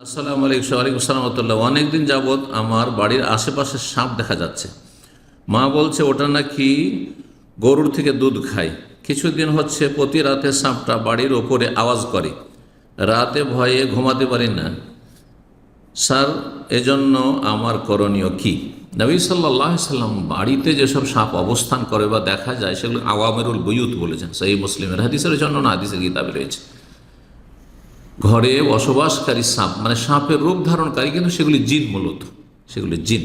আসসালামু আলাইকুম ওয়ালাইকুম সালামতুল্লাহ অনেকদিন যাবৎ আমার বাড়ির আশেপাশে সাপ দেখা যাচ্ছে। মা বলছে, ওটা নাকি গরুর থেকে দুধ খায়। কিছুদিন হচ্ছে প্রতি রাতে সাপটা বাড়ির ওপরে আওয়াজ করে। রাতে ভয়ে ঘুমাতে পারি না। স্যার, এজন্য আমার করণীয় কি? নবী সাল্লাহ সাল্লাম বাড়িতে যেসব সাপ অবস্থান করে বা দেখা যায়, সেগুলো আওয়ামেরুল বইয়ুত বলেছেন। সেই মুসলিমের হাদিসের জন্য না, হাদিসের কিতাবে রয়েছে। ঘরে বসবাসকারী সাপ মানে সাপের রূপ ধারণকারী কিন্তু সেগুলি জিন মূলত, সেগুলি জিন।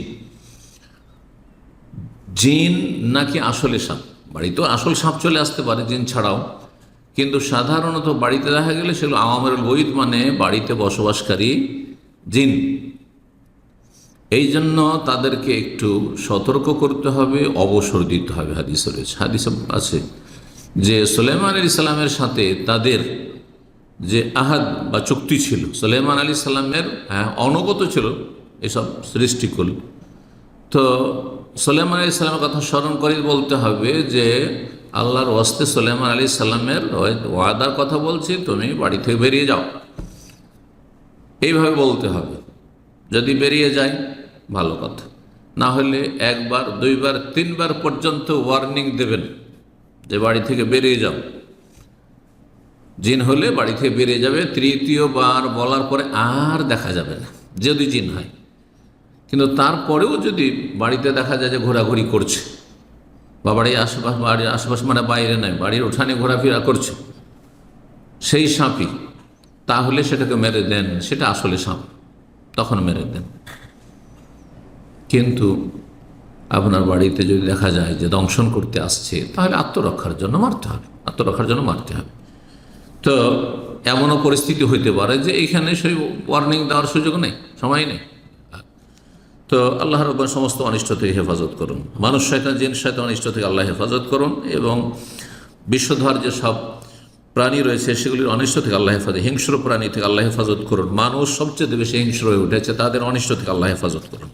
জিন নাকি আসলে সাপ? বাড়িতেও আসল সাপ চলে আসতে পারে জিন ছাড়াও, কিন্তু সাধারণত বাড়িতে দেখা গেলে সেগুলো আওয়ামের বৈদ মানে বাড়িতে বসবাসকারী জিন। এই জন্য তাদেরকে একটু সতর্ক করতে হবে, অবসর দিতে হবে, হাদিস হাদিস আছে যে সোলেমান ইসলামের সাথে তাদের যে আহাদ বা চুক্তি ছিল। সোলেমান আলী সাল্লামের হ্যাঁ অনুগত ছিল এসব সৃষ্টিকুল তো সোলেমান আলী সাল্লামের কথা স্মরণ করে বলতে হবে যে আল্লাহর ওয়াস্তে সোলেমান আলী সাল্লামের ওয়াদার কথা বলছি, তুমি বাড়ি থেকে বেরিয়ে যাও। এইভাবে বলতে হবে। যদি বেরিয়ে যায় ভালো কথা। না হলে একবার, দুইবার, তিনবার পর্যন্ত ওয়ার্নিং দেবেন যে বাড়ি থেকে বেরিয়ে যাও। জিন হলে বাড়ি থেকে বেরিয়ে যাবে। তৃতীয়বার বলার পরে আর দেখা যাবে না, যদি জিন হয়। কিন্তু তারপরেও যদি বাড়িতে দেখা যায় যে ঘোরাঘুরি করছে বা বাড়ির আশেপাশ বাড়ির আশেপাশ মানে বাইরে নয়, বাড়ির উঠানে ঘোরাফেরা করছে, সেই সাপই, তাহলে সেটাকে মেরে দেন, সেটা আসলে সাপ, তখন মেরে দেন। কিন্তু আপনার বাড়িতে যদি দেখা যায় যে দংশন করতে আসছে, তাহলে আত্মরক্ষার জন্য মারতে হবে, আত্মরক্ষার জন্য মারতে হবে। তো এমনও পরিস্থিতি হইতে পারে যে এইখানে সেই ওয়ার্নিং দেওয়ার সুযোগ নেই, সময় নেই। তো আল্লাহ রব্বান সমস্ত অনিষ্ট থেকে হেফাজত করুন। মানুষ শয়তান, জিন শয়তান অনিষ্ট থেকে আল্লাহ হেফাজত করুন এবং বিশ্বধর যে সব প্রাণী রয়েছে, সেগুলির অনিষ্ট থেকে আল্লাহ হেফাজত, হিংস্র প্রাণী থেকে আল্লাহ হেফাজত করুন। মানুষ সবচেয়ে বেশি হিংস্র হয়ে উঠেছে, তাদের অনিষ্ট থেকে আল্লাহ হেফাজত করুন।